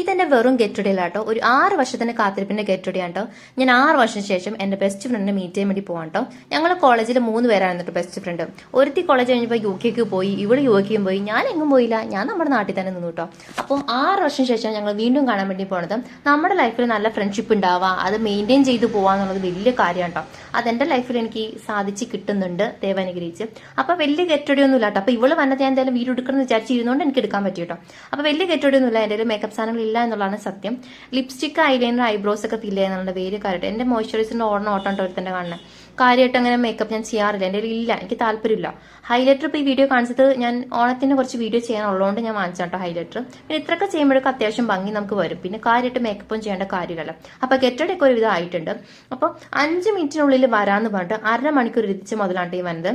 ഇതെന്റെ വെറും ഗെറ്റുഡിയല്ല കേട്ടോ. ഒരു ആറ് വർഷത്തിന്റെ കാത്തിരിപ്പിന്റെ ഗെറ്റുഡിയാണ് കേട്ടോ. ഞാൻ ആറ് വർഷത്തിന് ശേഷം എന്റെ ബെസ്റ്റ് ഫ്രണ്ടിനെ മീറ്റ് ചെയ്യാൻ വേണ്ടി പോകാം കേട്ടോ. ഞങ്ങൾ കോളേജിൽ മൂന്ന് പേരാണ് എന്നിട്ട് ബെസ്റ്റ് ഫ്രണ്ട് ഒരുത്തി കോളേജ് കഴിഞ്ഞപ്പോൾ യു കെക്ക് പോയി ഇവിടെ യു കെയും പോയി ഞാൻ എങ്ങും പോയില്ല. ഞാൻ നമ്മുടെ നാട്ടിൽ തന്നെ നിന്നു കേട്ടോ. അപ്പോൾ ആറ് വർഷം ശേഷം ഞങ്ങൾ വീണ്ടും കാണാൻ വേണ്ടി പോണത് നമ്മുടെ ലൈഫിൽ നല്ല ഫ്രണ്ട്ഷിപ്പ് ഉണ്ടാവുക അത് മെയിന്റെയിൻ ചെയ്ത് പോവാന്നുള്ളത് വലിയ കാര്യമാണ് കേട്ടോ. അതെന്റെ ലൈഫിൽ എനിക്ക് സാധിച്ച് കിട്ടുന്നുണ്ട് ദൈവാനുഗ്രഹിച്ച്. അപ്പൊ വലിയ ഗെറ്റൊടിയൊന്നും ഇല്ല കേട്ടോ. അപ്പൊ ഇവൾ വന്നത് ഞാൻ എന്തായാലും വീട് എടുക്കണം എന്ന് വിചാരിച്ചിരുന്നോണ്ട് എനിക്ക് എടുക്കാൻ പറ്റിയിട്ടോ അപ്പൊ വലിയ ഗെറ്റൊടിയൊന്നും ഇല്ല എന്റെ മേക്കപ്പ് സാധനങ്ങൾ ഇല്ല എന്നുള്ളതാണ് സത്യം. ലിപ്സ്റ്റിക് ഐലൈനർ ഐബ്രോസ് ഒക്കെ തില്ല എന്നുള്ള വേര് കാര്യമായിട്ട് എന്റെ മോയ്സ്ചറൈസറിന്റെ ഓർണ ഓട്ടം തന്നെ കാണുന്നത് കാര്യമായിട്ട് അങ്ങനെ മേക്കപ്പ് ഞാൻ ചെയ്യാറില്ല. എന്റെ ഇല്ല എനിക്ക് താല്പര്യമില്ല. ഹൈലൈറ്റർ ഇപ്പോൾ ഈ വീഡിയോ കാണിച്ചത് ഞാൻ ഓണത്തിന്റെ കുറച്ച് വീഡിയോ ചെയ്യാനുള്ളതുകൊണ്ട് ഞാൻ വാങ്ങിച്ചു കേട്ടോ ഹൈലൈറ്റർ പിന്നെ ഇത്രയൊക്കെ ചെയ്യുമ്പോഴൊക്കെ അത്യാവശ്യം ഭംഗി നമുക്ക് വരും. പിന്നെ കാര്യമായിട്ട് മേക്കപ്പും ചെയ്യേണ്ട കാര്യമല്ല അപ്പോൾ ഗെറ്റഡൊക്കെ ഒരുവിധം ആയിട്ടുണ്ട് അപ്പോൾ അഞ്ച് മിനിറ്റിനുള്ളിൽ വരാമെന്ന് പറഞ്ഞിട്ട് അര മണിക്കൂർ ഇരുത്തിച്ച് മുതലാണ് ഈ വന്നത്.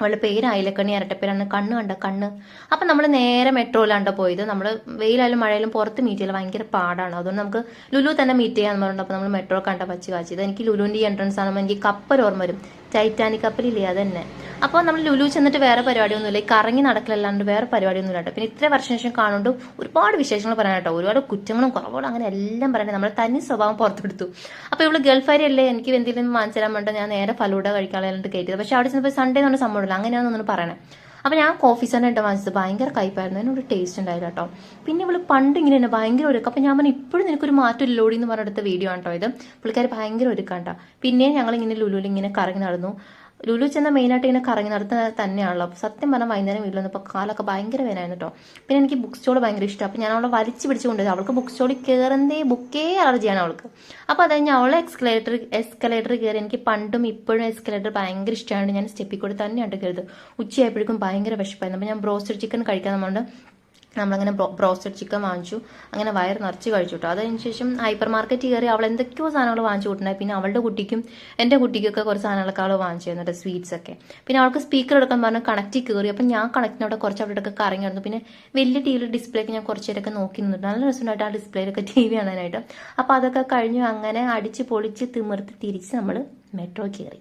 അവളുടെ പേര് അയലക്കണ്ണി ഇരട്ടപ്പേരാണ് കണ്ണ് കണ്ട? കണ്ണ്. അപ്പൊ നമ്മൾ നേരെ മെട്രോയിലാണ്ടോ പോയത്. നമ്മൾ വെയിലായാലും മഴയിലും പുറത്ത് മീറ്റ് ചെയ്യാൻ ഭയങ്കര പാടാണ്. അതുകൊണ്ട് നമുക്ക് ലുലു തന്നെ മീറ്റ് ചെയ്യാന്ന് പറഞ്ഞപ്പോൾ നമ്മൾ മെട്രോ കണ്ട പച്ച കാച്ചിയത് എനിക്ക് ലുലുവിന്റെ എൻട്രൻസ് ആകുമ്പോൾ എനിക്ക് കപ്പൽ ഓർമ്മ വരും. ടൈറ്റാനിക് കപ്പലില്ലേ? അത് തന്നെ അപ്പോൾ നമ്മൾ ലുലു ചെന്നിട്ട് വേറെ പരിപാടിയൊന്നുമില്ല. ഈ കറങ്ങി നടക്കലല്ലാണ്ട് വേറെ പരിപാടിയൊന്നുമില്ല കേട്ടോ. പിന്നെ ഇത്ര വർഷം ശേഷം കാണുകൊണ്ട് ഒരുപാട് വിശേഷങ്ങൾ പറയാൻ കേട്ടോ. ഒരുപാട് കുറ്റങ്ങളും കുറവുകളും അങ്ങനെ എല്ലാം പറയണേ നമ്മുടെ തനി സ്വഭാവം പുറത്തെടുത്തു. അപ്പോൾ ഇവൾ ഗൾഫാരി അല്ലേ? എനിക്ക് എന്തെങ്കിലും വാങ്ങിച്ചു തരാൻ വേണ്ട. ഞാൻ നേരെ ഫലൂഡ കഴിക്കാനായിട്ട് കയറ്റിയത്. പക്ഷെ അവിടെ ചെന്നപ്പോൾ സൺഡേ എന്ന് പറഞ്ഞ സംഭവമില്ല അങ്ങനെയാണെന്നൊന്ന് പറയണേ. അപ്പോൾ ഞാൻ കോഫി സെന്റർ വാങ്ങിച്ചത്. ഭയങ്കര കയ്പായിരുന്നു. അതിനൊരു ടേസ്റ്റ് ഉണ്ടായില്ല കേട്ടോ. പിന്നെ ഇവൾ പണ്ട് ഇങ്ങനെ തന്നെ ഭയങ്കര ഒരുക്കം. അപ്പോൾ ഞാൻ പറഞ്ഞു ഇപ്പോഴും നിനക്കൊരു മാറ്റം ഇല്ലോടി എന്ന് പറഞ്ഞെടുത്ത വീഡിയോ ആണ് കേട്ടോ ഇത്. പുള്ളിക്കാർ ഭയങ്കര ഒരുക്കാണ്ട പിന്നെ ഞങ്ങൾ ഇങ്ങനെ ലുലുവിൽ ഇങ്ങനെ കറങ്ങി നടന്നു. ലുലു ചെന്ന മെയിനായിട്ട് ഇങ്ങനെ കറങ്ങി നടത്തുന്ന തന്നെയാണല്ലോ. അപ്പോൾ സത്യം പറഞ്ഞാൽ വൈകുന്നേരം വീട്ടിൽ വന്നപ്പോൾ കാലൊക്കെ ഭയങ്കര വേനായിരുന്നു കേട്ടോ പിന്നെ എനിക്ക് ബുക്ക് സ്റ്റോൾ ഭയങ്കര ഇഷ്ടം. അപ്പോൾ ഞാൻ അവളെ വലിച്ചു പിടിച്ചു കൊണ്ടുപോയി. അവൾക്ക് ബുക്ക് സ്റ്റോളിൽ കയറുന്നതേ ബുക്കേ അലർജിയാണ് അവൾക്ക്. അപ്പോൾ അത് കഴിഞ്ഞ് അവളെ എക്സ്കലേറ്റർ എസ്കലേറ്റർ കയറി എനിക്ക് പണ്ടും ഇപ്പോഴും എസ്കലേറ്റർ ഭയങ്കര ഇഷ്ടമാണ് ഞാൻ സ്റ്റെപ്പിൽ കൂടി തന്നെയാണ് കയറുന്നത് ഉച്ചയായപ്പോഴേക്കും ഭയങ്കര വിശപ്പായിരുന്നു. അപ്പോൾ ഞാൻ ബ്രോസ്റ്റഡ് ചിക്കൻ കഴിക്കാൻ നമ്മളുടെ നമ്മളങ്ങനെ ബ്രോസ്റ്റഡ് ചിക്കൻ വാങ്ങിച്ചു. അങ്ങനെ വയർ നിറച്ച് കഴിച്ചു കേട്ടോ അതിന് ശേഷം ഹൈപ്പർ മാർക്കറ്റ് കയറി അവൾ എന്തൊക്കെയോ സാധനങ്ങൾ വാങ്ങിച്ചു കൂട്ടുണ്ടായി. പിന്നെ അവളുടെ കുട്ടിക്കും എന്റെ കുട്ടിക്കൊക്കെ കുറച്ച് സാധനങ്ങളൊക്കെ അവൾ വാങ്ങിച്ചു തന്നിട്ട് സ്വീറ്റ്സ് ഒക്കെ. പിന്നെ അവൾക്ക് സ്പീക്കർ എടുക്കാൻ പറഞ്ഞു കണക്റ്റ് കയറി അപ്പം ഞാൻ കണക്റ്റിനവിടെ കുറച്ച് അവിടെയൊക്കെ കറങ്ങി നടന്നു പിന്നെ വലിയ ടി വിയുടെ ഡിസ്പ്ലേക്ക് ഞാൻ കുറച്ച് നേരമൊക്കെ നോക്കി നിന്നിട്ട് നല്ല രസമുണ്ടായിട്ട് ആ ഡിസ്പ്ലേയിലൊക്കെ ടി വി കാണാനായിട്ട്. അപ്പോൾ അതൊക്കെ കഴിഞ്ഞു അങ്ങനെ അടിച്ച് പൊളിച്ച് തിമിർത്ത് തിരിച്ച് നമ്മൾ മെട്രോ കയറി